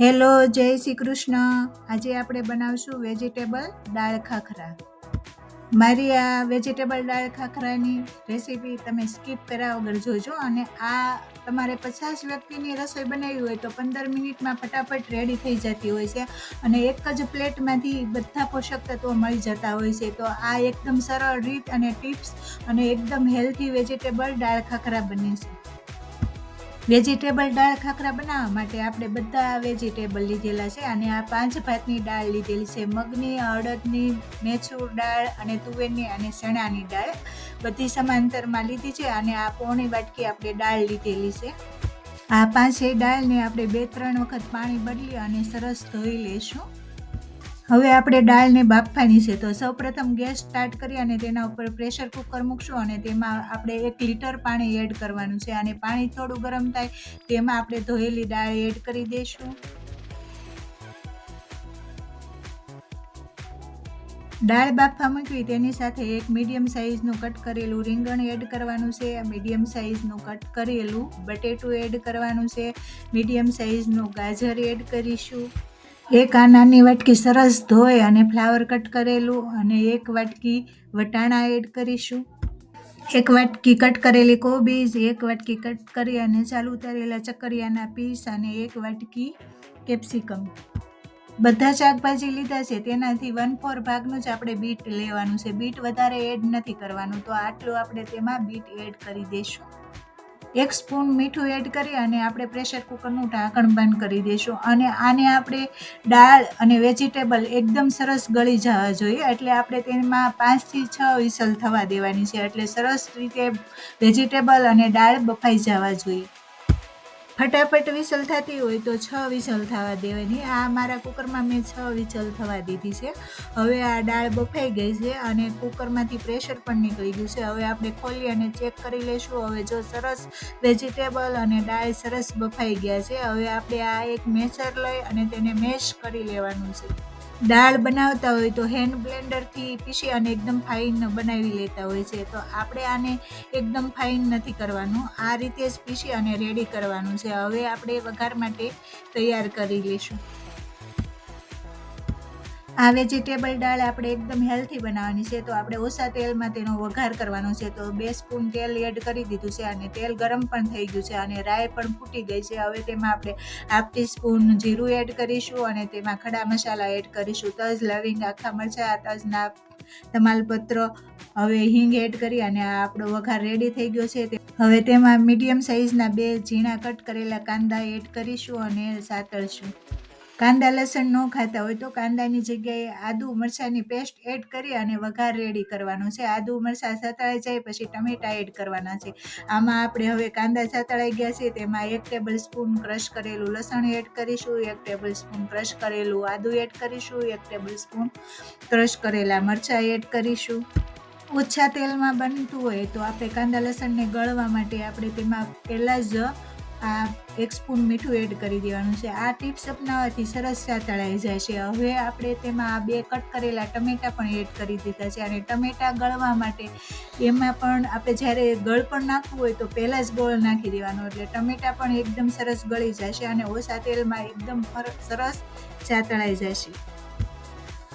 Hello, જય શ્રી કૃષ્ણ. આજે આપણે બનાવશું વેજીટેબલ દાળ ખાખરા. મારી આ વેજીટેબલ દાળ ખાખરાની રેસીપી તમે સ્કીપ કર્યા વગર જોજો અને આ તમારે પચાસ વ્યક્તિની રસોઈ બનાવી હોય તો પંદર મિનિટમાં ફટાફટ રેડી થઈ જતી હોય છે અને એક જ પ્લેટમાંથી બધા પોષક તત્વો મળી જતા હોય છે. તો આ એકદમ સરળ રીત અને ટિપ્સ અને એકદમ હેલ્ધી વેજીટેબલ દાળ ખાખરા બને છે. વેજીટેબલ દાળ ખાખરા બનાવવા માટે આપણે બધા વેજીટેબલ લીધેલા છે અને આ પાંચ ભાતની દાળ લીધેલી છે. મગની, અડદની મેચૂર દાળ અને તુવેરની અને ચણાની દાળ બધી સમાંતરમાં લીધી છે અને આ પોણી વાટકી આપણે દાળ લીધેલી છે. આ પાંચે દાળને આપણે બે ત્રણ વખત પાણી બદલી અને સરસ ધોઈ લઈશું. હવે આપણે દાળને બાફવાની છે. તો સૌપ્રથમ ગેસ સ્ટાર્ટ કરી અને તેના ઉપર પ્રેશર કુકર મૂકશું અને તેમાં આપણે એક લીટર પાણી એડ કરવાનું છે. અને પાણી થોડું ગરમ થાય તેમાં આપણે ધોયેલી દાળ એડ કરી દઈશું. દાળ બાફવા મૂકવી તેની સાથે એક મીડિયમ સાઇઝનું કટ કરેલું રીંગણ એડ કરવાનું છે. મીડિયમ સાઇઝનું કટ કરેલું બટેટું એડ કરવાનું છે. મીડિયમ સાઇઝનું ગાજર એડ કરીશું. એક આ નાની વાટકી સરસ ધોઈ અને ફ્લાવર કટ કરેલું અને એક વાટકી વટાણા એડ કરીશું. એક વાટકી કટ કરેલી કોબીજ, એક વાટકી કટ કરી અને ચાલુ ઉતારેલા ચકરિયાના પીસ અને એક વાટકી કેપ્સિકમ બધા શાકભાજી લીધા છે, તેનાથી વન ફોર ભાગનું જ આપણે બીટ લેવાનું છે. બીટ વધારે એડ નથી કરવાનું, તો આટલું આપણે તેમાં બીટ એડ કરી દઈશું. એક સ્પૂન મીઠું એડ કરી અને આપણે પ્રેશર કુકરનું ઢાંકણ બંધ કરી દઈશું. અને આને આપણે દાળ અને વેજીટેબલ એકદમ સરસ ગળી જવા જોઈએ. એટલે આપણે તેમાં પાંચથી છ વિસલ થવા દેવાની છે. એટલે સરસ રીતે વેજીટેબલ અને દાળ બફાઈ જવા જોઈએ. ફટાફટ વિસલ થતી હોય તો છ વિસલ થવા દેવાની. આ મારા કુકરમાં મેં છ વિસલ થવા દીધી છે. હવે આ દાળ બફાઈ ગઈ છે અને કુકરમાંથી પ્રેશર પણ નીકળી ગયું છે. હવે આપણે ખોલી અને ચેક કરી લઈશું. હવે જો સરસ વેજીટેબલ અને દાળ સરસ બફાઈ ગયા છે. હવે આપણે આ એક મેસર લઈ અને તેને મેશ કરી લેવાનું છે. દાળ બનાવતા હોય તો હેન્ડ બ્લેન્ડરથી પીસી અને એકદમ ફાઇન બનાવી લેતા હોય છે. તો આપણે આને એકદમ ફાઇન નથી કરવાનું. આ રીતે જ પીસી અને રેડી કરવાનું છે. હવે આપણે વઘાર માટે તૈયાર કરી લઈશું. આ વેજીટેબલ દાળ આપણે એકદમ હેલ્થી બનાવવાની છે, તો આપણે ઓછા તેલમાં તેનો વઘાર કરવાનો છે, તો બે સ્પૂન તેલ એડ કરી દીધું છે અને તેલ ગરમ પણ થઈ ગયું છે અને રાય પણ ફૂટી ગઈ છે. હવે તેમાં આપણે હાફ ટીસ્પૂન જીરું એડ કરીશું અને તેમાં ખડા મસાલા એડ કરીશું. તજ, લવિંગ, આખા મરચાં તજના તમાલપત્ર, હવે હિંગ એડ કરી અને આ આપણો વઘાર રેડી થઈ ગયો છે. હવે તેમાં મીડિયમ સાઇઝના બે ઝીણા કટ કરેલા કાંદા એડ કરીશું અને સાતળશું. કાંદા લસણ ન ખાતા હોય તો કાંદાની જગ્યાએ આદુ મરચાંની પેસ્ટ એડ કરી અને વઘાર રેડી કરવાનો છે. આદુ મરચાં સતળાઈ જાય પછી ટમેટા એડ કરવાના છે. આમાં આપણે હવે કાંદા સતળાઈ ગયા છે તેમાં એક ટેબલ સ્પૂન ક્રશ કરેલું લસણ એડ કરીશું, એક ટેબલ સ્પૂન ક્રશ કરેલું આદુ એડ કરીશું, એક ટેબલ સ્પૂન ક્રશ કરેલા મરચાં એડ કરીશું. ઓછા તેલમાં બનતું હોય તો આપણે કાંદા લસણને ગળવા માટે આપણે તેમાં પહેલાં જ આ એક સ્પૂન મીઠું એડ કરી દેવાનું છે. આ ટીપ્સ અપનાવવાથી સરસ તળાઈ જાય છે. હવે આપણે તેમાં આ બે કટ કરેલા ટમેટાં પણ એડ કરી દીધા છે અને ટમેટાં ગળવા માટે એમાં પણ આપણે જ્યારે ગળ પણ નાખવું હોય તો પહેલાં જ ગોળ નાખી દેવાનું. એટલે ટમેટાં પણ એકદમ સરસ ગળી જશે અને ઓછા તેલમાં એકદમ સરસ ચાતળાઈ જશે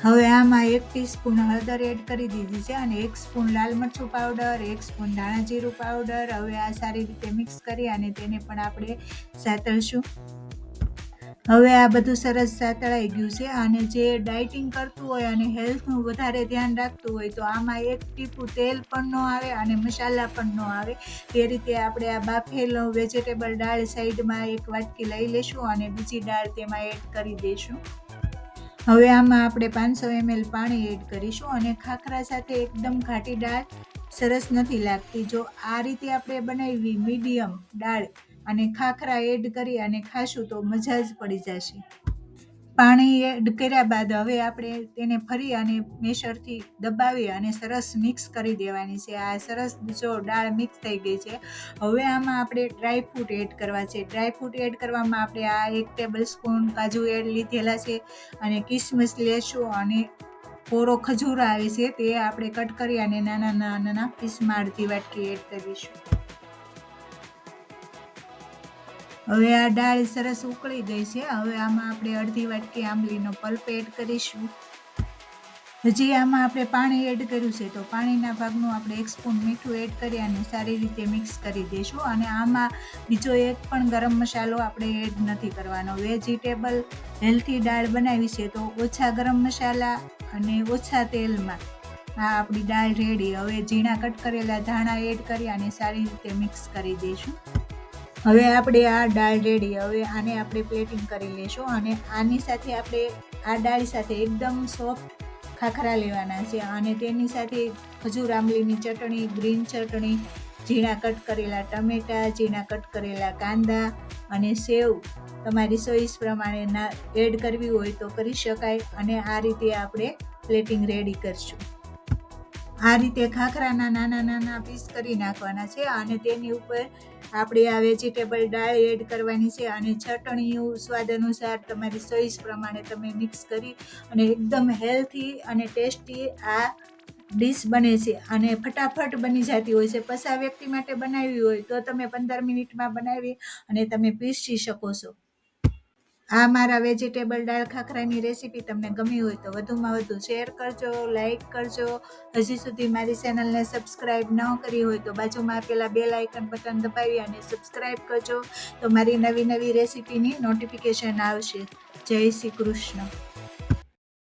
હવે આમાં એક ટીસ્પૂન હળદર એડ કરી દીધી છે અને એક સ્પૂન લાલ મરચું પાવડર એક સ્પૂન ધાણા જીરું પાવડર હવે આ સારી રીતે મિક્સ કરી અને તેને પણ આપણે સાતળશું. હવે આ બધું સરસ સાતળાઈ ગયું છે અને જે ડાયટિંગ કરતું હોય અને હેલ્થનું વધારે ધ્યાન રાખતું હોય તો આમાં એક ટીપું તેલ પણ ન આવે અને મસાલા પણ ન આવે. તે રીતે આપણે આ બાફેલો વેજીટેબલ દાળ સાઈડમાં એક વાટકી લઈ લેશું અને બીજી દાળ તેમાં એડ કરી દઈશું હવે આમાં આપણે પાંચસો એમએલ પાણી એડ કરીશું અને ખાખરા સાથે એકદમ ઘાટી દાળ સરસ નથી લાગતી. જો આ રીતે આપણે બનાવી મીડિયમ દાળ અને ખાખરા એડ કરી અને ખાશું તો મજા જ પડી જશે. પાણી એડ કર્યા બાદ હવે આપણે તેને ફરી અને મેશરથી દબાવી અને સરસ મિક્સ કરી દેવાની છે. આ સરસ જો દાળ મિક્સ થઈ ગઈ છે, હવે આમાં આપણે ડ્રાય ફ્રૂટ એડ કરવા છે. ડ્રાય ફ્રૂટ એડ કરવામાં આપણે આ એક ટેબલ સ્પૂન કાજુ એડ લીધેલા છે અને કિસમિસ લેશું અને કોરો ખજૂર આવે છે તે આપણે કટ કરી અને નાના નાના પીસમાં અડધી વાટકી એડ કરીશું. હવે આ દાળ સરસ ઉકળી ગઈ છે. હવે આમાં આપણે અડધી વાટકી આંબલીનો પલ્પ એડ કરીશું. હજી આમાં આપણે પાણી એડ કર્યું છે, તો પાણીના ભાગનું આપણે એક સ્પૂન મીઠું એડ કરી અને સારી રીતે મિક્સ કરી દઈશું અને આમાં બીજો એક પણ ગરમ મસાલો આપણે એડ નથી કરવાનો. વેજીટેબલ હેલ્થી દાળ બનાવી છે, તો ઓછા ગરમ મસાલા અને ઓછા તેલમાં આ આપણી દાળ રેડી. હવે ઝીણા કટ કરેલા ધાણા એડ કરી અને સારી રીતે મિક્સ કરી દઈશું હવે આપણે આ દાળ રેડી, હવે આને આપણે પ્લેટિંગ કરી લઈશું અને આની સાથે આપણે આ દાળ સાથે એકદમ સોફ્ટ ખાખરા લેવાના છે અને તેની સાથે ખજૂર, આંબલીની ચટણી ગ્રીન ચટણી, ઝીણા કટ કરેલા ટમેટા, ઝીણા કટ કરેલા કાંદા અને સેવ. તમારી ચોઈસ પ્રમાણે ના એડ કરવી હોય તો કરી શકાય અને આ રીતે આપણે પ્લેટિંગ રેડી કરશું. આ રીતે ખાખરાના નાના નાના પીસ કરી નાખવાના છે અને તેની ઉપર આપણે આ વેજીટેબલ દાળ એડ કરવાની છે અને ચટણીઓ સ્વાદ અનુસાર તમારી ચોઈસ પ્રમાણે તમે મિક્સ કરી અને એકદમ હેલ્થી અને ટેસ્ટી આ ડીશ બને છે અને ફટાફટ બની જતી હોય છે. પસા વ્યક્તિ માટે બનાવવી હોય તો તમે પંદર મિનિટમાં બનાવી અને તમે પીસી શકો છો. આ મારા વેજીટેબલ દાળ ખાખરાની રેસીપી તમને ગમી હોય તો વધુમાં વધુ શેર કરજો લાઇક કરજો. હજી સુધી મારી ચેનલને સબસ્ક્રાઈબ ન કરી હોય તો બાજુમાં આપેલા બે લાઇકન બટન દબાવી અને સબસ્ક્રાઈબ કરજો. તો મારી નવી નવી રેસીપીની નોટિફિકેશન આવશે. જય શ્રી કૃષ્ણ.